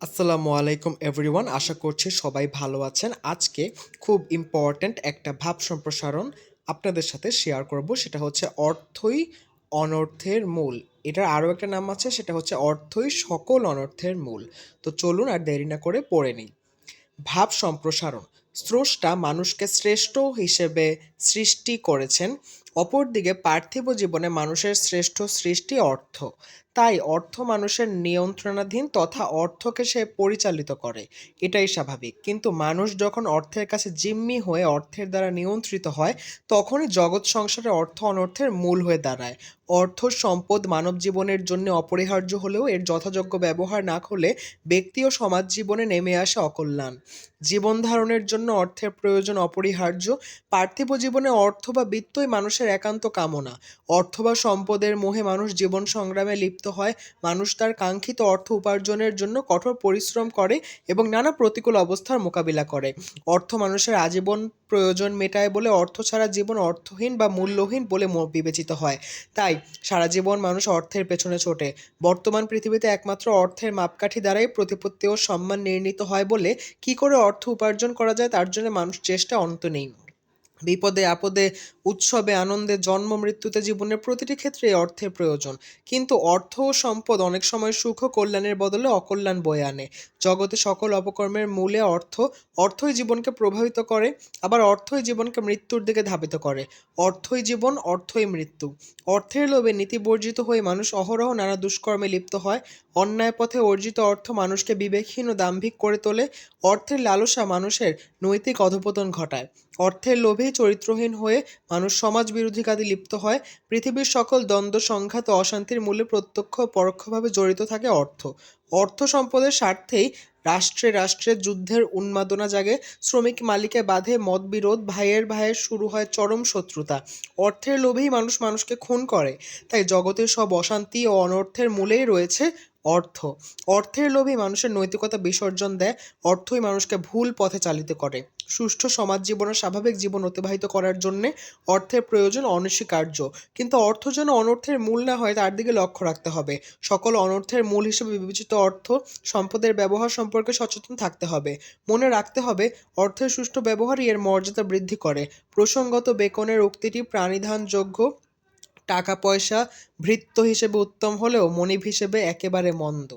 আসসালামু আলাইকুম এভরিওয়ান আশা করছি সবাই ভালো আছেন। আজকে খুব ইম্পর্ট্যান্ট একটা ভাব সম্প্রসারণ আপনাদের সাথে শেয়ার করব। সেটা হচ্ছে অর্থই অনর্থের মূল। এটার আরও একটা নাম আছে, সেটা হচ্ছে অর্থই সকল অনর্থের মূল। তো চলুন আর দেরি না করে পড়ে নিই। ভাব সম্প্রসারণ। স্রষ্টা মানুষকে শ্রেষ্ঠ হিসেবে সৃষ্টি করেছেন। অপরদিকে পার্থিব জীবনে মানুষের শ্রেষ্ঠ সৃষ্টি অর্থ। তাই অর্থ মানুষের নিয়ন্ত্রণাধীন তথা অর্থকে সে পরিচালিত করে। এটাই স্বাভাবিক। কিন্তু মানুষ যখন অর্থের কাছে জিম্মি হয়ে অর্থের দ্বারা নিয়ন্ত্রিত হয়, তখনই জগৎ সংসারে অর্থ অনর্থের মূল হয়ে দাঁড়ায়। অর্থ সম্পদ মানব জীবনের জন্য অপরিহার্য হলেও এর যথাযোগ্য ব্যবহার না করলে ব্যক্তি ও সমাজ জীবনে নেমে আসে অকল্যাণ। জীবন ধারণের জন্য অর্থের প্রয়োজন অপরিহার্য। পার্থিব জীবনে অর্থ বা বিত্তই মানুষের একান্ত কামনা। অর্থ বা সম্পদের মোহে মানুষ জীবন সংগ্রামে লিপ্ত হয়, মানুষ তার কাঙ্ক্ষিত অর্থ উপার্জনের জন্য কঠোর পরিশ্রম করে এবং নানা প্রতিকূল অবস্থার মোকাবিলা করে। অর্থ মানুষের আজীবন প্রয়োজন মেটায় বলে অর্থ ছাড়া জীবন অর্থহীন বা মূল্যহীন বলে বিবেচিত হয়। তাই সারা জীবন মানুষ অর্থের পেছনে ছোটে। বর্তমান পৃথিবীতে একমাত্র অর্থের মাপকাঠি দ্বারাই প্রতিপত্তি ও সম্মান নির্ণীত হয় বলে কি করে অর্থ উপার্জন করা যায় তার জন্য মানুষ চেষ্টা অন্ত নেই। বিপদে, আপদে, উৎসবে, আনন্দে, জন্ম, মৃত্যুতে জীবনের প্রতিটি ক্ষেত্রে অর্থের প্রয়োজন। কিন্তু অর্থ ও সম্পদ অনেক সময় সুখ কল্যাণের বদলে অকল্যাণ বয়ে আনে। জগতে সকল অপকর্মের মূলে অর্থ, অর্থই জীবনকে প্রভাবিত করে, আবার অর্থই জীবনকে মৃত্যুর দিকে ধাবিত করে। অর্থই জীবন, অর্থই মৃত্যু। অর্থের লোভে নীতিবর্জিত হয়ে মানুষ অহরহ নানা দুষ্কর্মে লিপ্ত হয়। অন্যায় পথে অর্জিত অর্থ মানুষকে বিবেকহীন ও দাম্ভিক করে তোলে। অর্থের লালসা মানুষের নৈতিক অধপতন ঘটায়। অর্থের লোভেই চরিত্রহীন হয়ে মানুষ সমাজ বিরোধী কাজে লিপ্ত হয়। পৃথিবীর সকল দ্বন্দ্ব, সংঘাত ও অশান্তির মূলে প্রত্যক্ষ পরোক্ষভাবে জড়িত থাকে অর্থ। অর্থ সম্পদের স্বার্থেই রাষ্ট্রে রাষ্ট্রে যুদ্ধের উন্মাদনা জাগে। শ্রমিক মালিকে বাঁধে মতবিরোধ, ভাইয়ের ভাইয়ের শুরু হয় চরম শত্রুতা। অর্থের লোভেই মানুষ মানুষকে খুন করে। তাই জগতের সব অশান্তি ও অনর্থের মূলেই রয়েছে অর্থ। অর্থের লোভে মানুষের নৈতিকতা বিসর্জন দেয়, অর্থই মানুষকে ভুল পথে চালিত করে। সুষ্ঠু সমাজ জীবনে স্বাভাবিক জীবন অতিবাহিত করার জন্যে অর্থের প্রয়োজন অনস্বীকার্য। কিন্তু অর্থ যেন অনর্থের মূল না হয়, তার দিকে লক্ষ্য রাখতে হবে। সকল অনর্থের মূল হিসেবে বিবেচিত অর্থ, সম্পদের ব্যবহার সম্পর্কে সচেতন থাকতে হবে। মনে রাখতে হবে, অর্থের সুষ্ঠু ব্যবহারই এর মর্যাদা বৃদ্ধি করে। প্রসঙ্গত বেকনের উক্তিটি প্রাণিধানযোগ্য টাকা পয়সা ভৃত্য হিসেবে উত্তম হলেও মনিব হিসেবে একেবারে মন্দ।